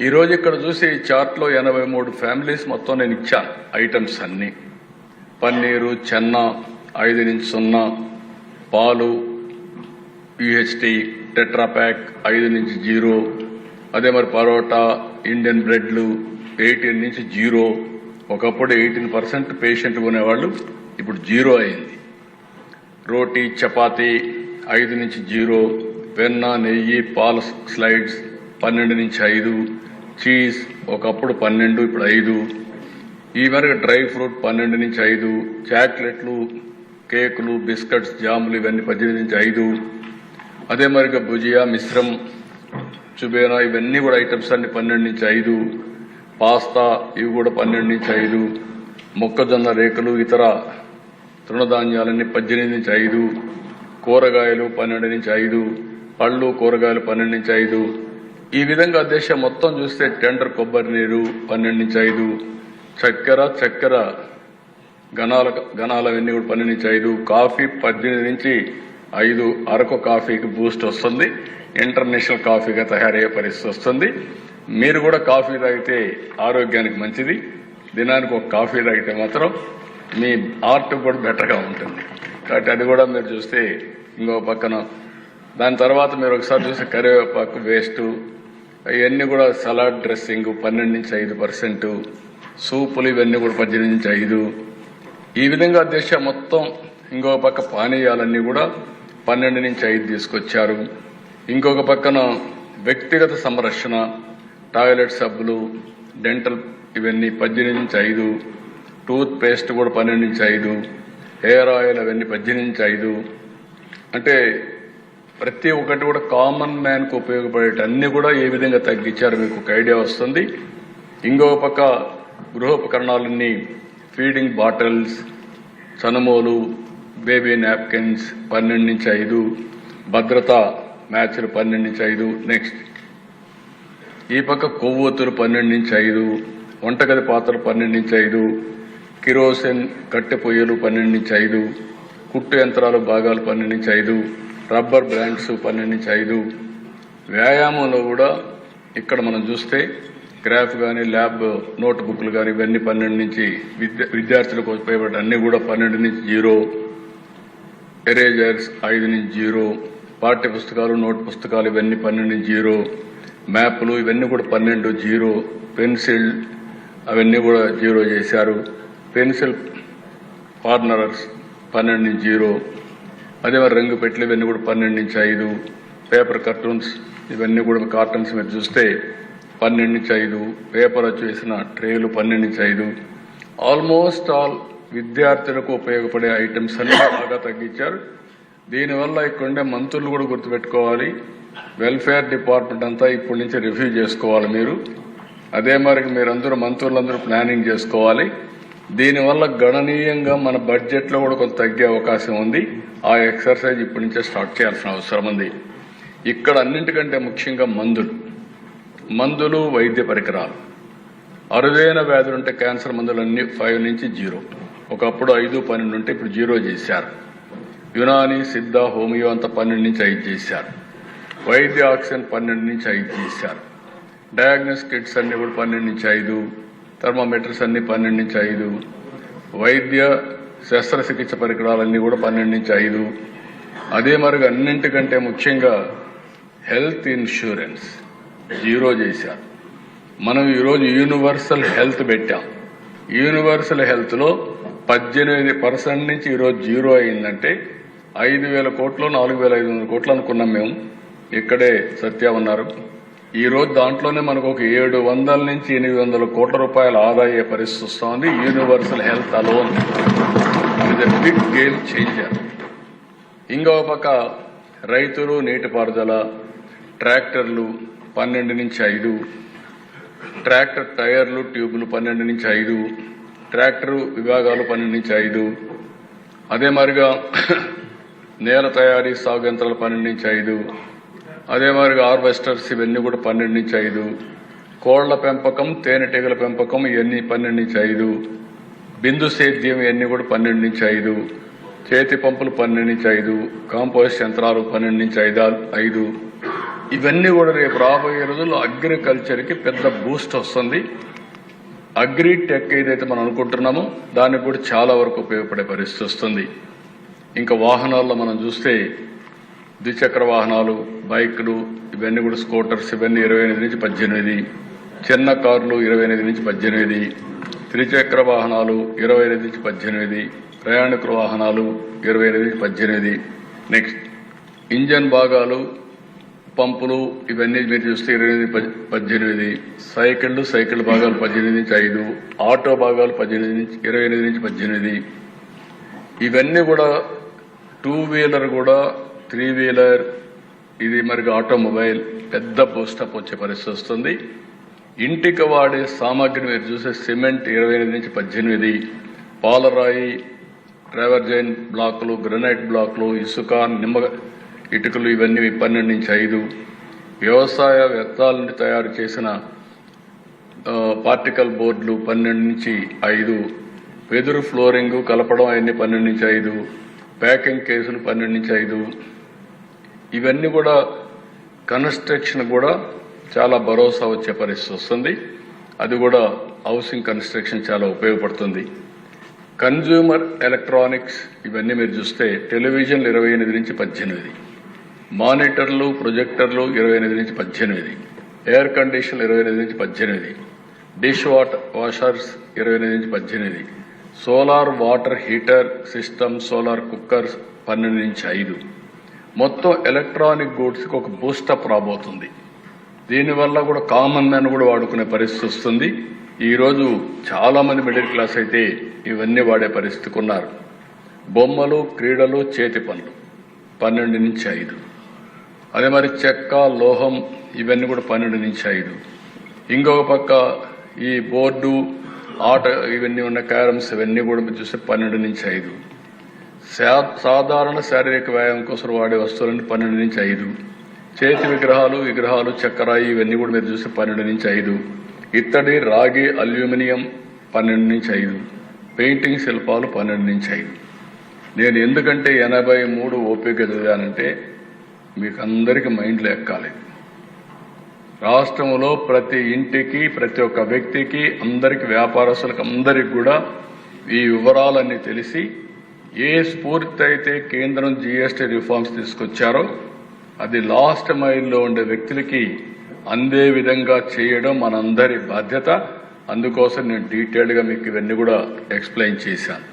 ఈరోజు ఇక్కడ చూసి ఈ చార్ట్లో ఎనభై మూడు ఫ్యామిలీస్ మొత్తం నేను ఇచ్చాను. ఐటమ్స్ అన్నీ. పన్నీరు చెన్న ఐదు నుంచి సున్నా పాలు యూహెచ్టి టెట్రాప్యాక్ ఐదు నుంచి జీరో. అదే మరి పరోటా ఇండియన్ బ్రెడ్లు ఎయిటీన్ నుంచి జీరో. ఒకప్పుడు ఎయిటీన్ పర్సెంట్ పేషెంట్ కొనేవాళ్ళు ఇప్పుడు జీరో అయింది. రోటీ చపాతీ ఐదు నుంచి జీరో. వెన్న నెయ్యి పాల స్లైడ్స్ పన్నెండు నుంచి ఐదు చీజ్ ఒకప్పుడు పన్నెండు ఇప్పుడు ఐదు. ఈ మేరకు డ్రై ఫ్రూట్ పన్నెండు నుంచి ఐదు చాక్లెట్లు కేకులు బిస్కెట్స్ జాములు ఇవన్నీ పద్దెనిమిది నుంచి ఐదు. అదే మరిగా భుజియా మిశ్రం చుబేనా ఇవన్నీ కూడా ఐటమ్స్ అన్ని పన్నెండు నుంచి ఐదు. పాస్తా ఇవి కూడా పన్నెండు నుంచి ఐదు. మొక్కజొన్న రేకులు ఇతర తృణధాన్యాలన్నీ పద్దెనిమిది నుంచి ఐదు. కూరగాయలు పన్నెండు నుంచి ఐదు. పళ్ళు కూరగాయలు పన్నెండు నుంచి ఐదు. ఈ విధంగా దేశం మొత్తం చూస్తే టెండర్ కొబ్బరి నీరు పన్నెండు నుంచి ఐదు చక్కెర చక్కెర గణాల గణాలవన్నీ కూడా పన్నెండు నుంచి ఐదు కాఫీ పద్దెనిమిది నుంచి ఐదు అరకు కాఫీకి బూస్ట్ వస్తుంది. ఇంటర్నేషనల్ కాఫీగా తయారయ్యే పరిస్థితి వస్తుంది. మీరు కూడా కాఫీ తాగితే ఆరోగ్యానికి మంచిది. దినానికి ఒక కాఫీ తాగితే మాత్రం మీ ఆర్ట్ కూడా బెటర్గా ఉంటుంది. కాబట్టి అది కూడా మీరు చూస్తే ఇంకో పక్కన. దాని తర్వాత మీరు ఒకసారి చూస్తే కరివేపాకు వేస్ట్ ఇవన్నీ కూడా సలాడ్ డ్రెస్సింగ్ పన్నెండు నుంచి ఐదు పర్సెంట్. సూపులు ఇవన్నీ కూడా పద్దెనిమిది నుంచి ఐదు. ఈ విధంగా దేశం మొత్తం ఇంకొక పక్క పానీయాలన్నీ కూడా పన్నెండు నుంచి ఐదు తీసుకొచ్చారు. ఇంకొక పక్కన వ్యక్తిగత సంరక్షణ టాయిలెట్ సబ్బులు డెంటల్ ఇవన్నీ పద్దెనిమిది నుంచి ఐదు. టూత్ పేస్ట్ కూడా పన్నెండు నుంచి ఐదు. హెయిర్ ఆయిల్ అవన్నీ పద్దెనిమిది నుంచి ఐదు. అంటే ప్రతి ఒక్కటి కూడా కామన్ మ్యాన్కు ఉపయోగపడేటన్నీ కూడా ఏ విధంగా తగ్గించారు మీకు ఒక ఐడియా వస్తుంది. ఇంకో పక్క గృహోపకరణాలన్నీ ఫీడింగ్ బాటిల్స్ చనుమోలు బేబీ నాప్కిన్స్ పన్నెండు నుంచి ఐదు భద్రత మ్యాచ్లు పన్నెండు నుంచి ఐదు నెక్స్ట్. ఈ పక్క కొవ్వొత్తులు పన్నెండు నుంచి ఐదు వంటగది పాత్రలు పన్నెండు నుంచి ఐదు కిరోసిన్ కట్టె పొయ్యలు పన్నెండు నుంచి ఐదు కుట్టు యంత్రాలు భాగాలు పన్నెండు నుంచి ఐదు రబ్బర్ బ్రాండ్స్ పన్నెండు నుంచి ఐదు. వ్యాయామంలో కూడా ఇక్కడ మనం చూస్తే గ్రాఫ్ కానీ ల్యాబ్ నోట్బుక్లు కానీ ఇవన్నీ పన్నెండు నుంచి విద్య విద్యార్థులకు ఉపయోగపడే అన్ని కూడా పన్నెండు నుంచి జీరో. ఎరేజర్స్ ఐదు నుంచి జీరో. పాఠ్య పుస్తకాలు నోట్ పుస్తకాలు ఇవన్నీ పన్నెండు నుంచి జీరో. మ్యాప్లు ఇవన్నీ కూడా పన్నెండు జీరో. పెన్సిల్ అవన్నీ కూడా జీరో చేశారు. పెన్సిల్ పార్ట్నర్స్ పన్నెండు నుంచి జీరో. అదే మరి రంగు పెట్లు ఇవన్నీ కూడా పన్నెండు నుంచి ఐదు పేపర్ కార్టూన్స్ ఇవన్నీ కూడా కార్టూన్స్ మీరు చూస్తే పన్నెండు నుంచి ఐదు పేపర్ వచ్చేసిన ట్రేలు పన్నెండు నుంచి ఐదు. ఆల్మోస్ట్ ఆల్ విద్యార్థులకు ఉపయోగపడే ఐటమ్స్ అన్ని బాగా తగ్గించారు. దీనివల్ల ఇక్కడుండే మంత్రులు కూడా గుర్తుపెట్టుకోవాలి. వెల్ఫేర్ డిపార్ట్మెంట్ అంతా ఇప్పటి నుంచి రివ్యూ చేసుకోవాలి మీరు. అదే మరి మీరందరూ మంత్రులందరూ ప్లానింగ్ చేసుకోవాలి. దీనివల్ల గణనీయంగా మన బడ్జెట్లో కూడా కొంత తగ్గే అవకాశం ఉంది. ఆ ఎక్సర్సైజ్ ఇప్పటి నుంచే స్టార్ట్ చేయాల్సిన అవసరం ఉంది. ఇక్కడ అన్నింటికంటే ముఖ్యంగా మందులు. మందులు వైద్య పరికరాలు. అరుదైన వ్యాధులు ఉంటే క్యాన్సర్ మందులన్నీ ఫైవ్ నుంచి జీరో. ఒకప్పుడు ఐదు పన్నెండు ఉంటే ఇప్పుడు జీరో చేశారు. యునాని సిద్ధ హోమియో అంత పన్నెండు నుంచి ఐదు చేశారు. వైద్య ఆక్సిజన్ పన్నెండు నుంచి ఐదు చేశారు. డయాగ్నోస్ కిట్స్ అన్ని కూడా పన్నెండు నుంచి ఐదు. థర్మామీటర్స్ అన్ని పన్నెండు నుంచి ఐదు. వైద్య శస్త్రచికిత్స పరికరాలన్నీ కూడా పన్నెండు నుంచి ఐదు. అదే మరుగు అన్నింటికంటే ముఖ్యంగా హెల్త్ ఇన్సూరెన్స్ జీరో చేశారు మనం ఈరోజు యూనివర్సల్ హెల్త్ పెట్టాం. యూనివర్సల్ హెల్త్లో పద్దెనిమిది పర్సెంట్ నుంచి ఈరోజు జీరో అయిందంటే ఐదు వేల కోట్లు నాలుగు వేల ఐదు వందల కోట్లు అనుకున్నాం మేము. ఇక్కడే సత్య ఉన్నారు. ఈ రోజు దాంట్లోనే మనకు ఒక ఏడు వందల నుంచి ఎనిమిది వందల కోట్ల రూపాయల ఆదాయ పరిస్థితి వస్తుంది. యూనివర్సల్ హెల్త్ అలోన్ ఇది బిగ్ గేమ్ చేంజర్ ఇంకో పక్క రైతులు నీటిపారుదల ట్రాక్టర్లు పన్నెండు నుంచి ఐదు ట్రాక్టర్ టైర్లు ట్యూబ్లు పన్నెండు నుంచి ఐదు ట్రాక్టర్ విభాగాలు పన్నెండు నుంచి ఐదు. అదే మరిగా నేల తయారీ సాగు యంత్రాలు పన్నెండు నుంచి ఐదు. అదే మాదిరిగా హార్వెస్టర్స్ ఇవన్నీ కూడా పన్నెండు నుంచి ఐదు. కోళ్ళ పెంపకం తేనెటీగల పెంపకం ఇవన్నీ పన్నెండు నుంచి ఐదు. బిందు సేద్యం ఇవన్నీ కూడా పన్నెండు నుంచి ఐదు. చేతి పంపులు పన్నెండు నుంచి ఐదు. కాంపోస్ట్ యంత్రాలు పన్నెండు నుంచి ఐదు ఐదు. ఇవన్నీ కూడా రేపు రాబోయే రోజుల్లో అగ్రికల్చర్కి పెద్ద బూస్ట్ వస్తుంది. అగ్రి టెక్ ఏదైతే మనం అనుకుంటున్నామో దానికి కూడా చాలా వరకు ఉపయోగపడే పరిస్థితి వస్తుంది. ఇంకా వాహనాల్లో మనం చూస్తే ద్విచక్ర వాహనాలు బైకులు ఇవన్నీ కూడా స్కూటర్స్ ఇవన్నీ ఇరవై ఎనిమిది నుంచి పద్దెనిమిది. చిన్న కార్లు ఇరవై ఎనిమిది నుంచి పద్దెనిమిది. త్రిచక్ర వాహనాలు ఇరవై ఎనిమిది నుంచి పద్దెనిమిది. ప్రయాణికుల వాహనాలు ఇరవై ఎనిమిది నుంచి పద్దెనిమిది. నెక్స్ట్ ఇంజన్ భాగాలు పంపులు ఇవన్నీ మీరు చూస్తే ఇరవై ఎనిమిది పద్దెనిమిది. సైకిళ్ళు సైకిల్ భాగాలు పద్దెనిమిది నుంచి ఐదు. ఆటో భాగాలు పద్దెనిమిది నుంచి ఇరవై ఎనిమిది నుంచి పద్దెనిమిది. ఇవన్నీ కూడా టూ వీలర్ కూడా త్రీ వీలర్ ఇది మరి ఆటోమొబైల్ పెద్ద పోస్టప్ వచ్చే పరిస్థితి వస్తుంది. ఇంటికి వాడే సామాగ్రి మీరు చూసే సిమెంట్ ఇరవై ఎనిమిది నుంచి పద్దెనిమిది. పాలరాయి ట్రావర్జైన్ బ్లాకులు గ్రనైట్ బ్లాకులు ఇసుక నిమ్మ ఇటుకలు ఇవన్నీ పన్నెండు నుంచి ఐదు. వ్యవసాయ వ్యర్థాల నుండి తయారు చేసిన పార్టికల్ బోర్డులు పన్నెండు నుంచి ఐదు. వెదురు ఫ్లోరింగ్ కలపడం అవన్నీ పన్నెండు నుంచి ఐదు. ప్యాకింగ్ కేసులు పన్నెండు నుంచి ఐదు. ఇవన్నీ కూడా కన్స్ట్రక్షన్ కూడా చాలా భరోసా వచ్చే పరిస్థితి వస్తుంది. అది కూడా హౌసింగ్ కన్స్ట్రక్షన్ చాలా ఉపయోగపడుతుంది. కన్జ్యూమర్ ఎలక్ట్రానిక్స్ ఇవన్నీ మీరు చూస్తే టెలివిజన్లు ఇరవై ఎనిమిది నుంచి పద్దెనిమిది. మానిటర్లు ప్రొజెక్టర్లు ఇరవై ఎనిమిది నుంచి పద్దెనిమిది. ఎయిర్ కండిషన్లు ఇరవై ఎనిమిది నుంచి పద్దెనిమిది. డిష్ వాటర్ వాషర్స్ ఇరవై ఎనిమిది నుంచి పద్దెనిమిది. Solar water heater system solar cookers పన్నెండు నుంచి ఐదు. మొత్తం ఎలక్ట్రానిక్ గూడ్స్కి ఒక బూస్టప్ రాబోతుంది. దీనివల్ల కూడా కామన్ మ్యాన్ కూడా వాడుకునే పరిస్థితి వస్తుంది. ఈరోజు చాలా మంది మిడిల్ క్లాస్ అయితే ఇవన్నీ వాడే పరిస్థితికి ఉన్నారు. బొమ్మలు క్రీడలు చేతి పనులు. పన్నెండు నుంచి ఐదు. అదే మరి చెక్క లోహం ఇవన్నీ కూడా పన్నెండు నుంచి ఐదు. ఇంకొక పక్క ఈ బోర్డు ఆట ఇవన్నీ ఉన్న క్యారమ్స్ ఇవన్నీ కూడా చూస్తే పన్నెండు నుంచి ఐదు. సాధారణ శారీరక వ్యాయామం కోసం వాడే వస్తువులన్నీ పన్నెండు నుంచి ఐదు. చేతి విగ్రహాలు విగ్రహాలు చక్కెర ఇవన్నీ కూడా మీరు చూస్తే పన్నెండు నుంచి ఐదు. ఇత్తడి రాగి అల్యూమినియం పన్నెండు నుంచి ఐదు. పెయింటింగ్ శిల్పాలు పన్నెండు నుంచి ఐదు. నేను ఎందుకంటే ఎనభై మూడు ఓపిక చదివానంటే మీకు అందరికీ మైండ్లో ఎక్కాలి. రాష్ట్రంలో ప్రతి ఇంటికి ప్రతి ఒక్క వ్యక్తికి అందరికి వ్యాపారస్తులకు అందరికి కూడా ఈ వివరాలన్నీ తెలిసి ఏ స్ఫూర్తి అయితే కేంద్రం జీఎస్టీ రిఫార్మ్స్ తీసుకొచ్చారో అది లాస్ట్ మైల్లో ఉండే వ్యక్తులకి అందే విధంగా చేయడం మనందరి బాధ్యత. అందుకోసం నేను డీటెయిల్డ్గా మీకు ఇవన్నీ కూడా ఎక్స్ప్లెయిన్ చేశాను.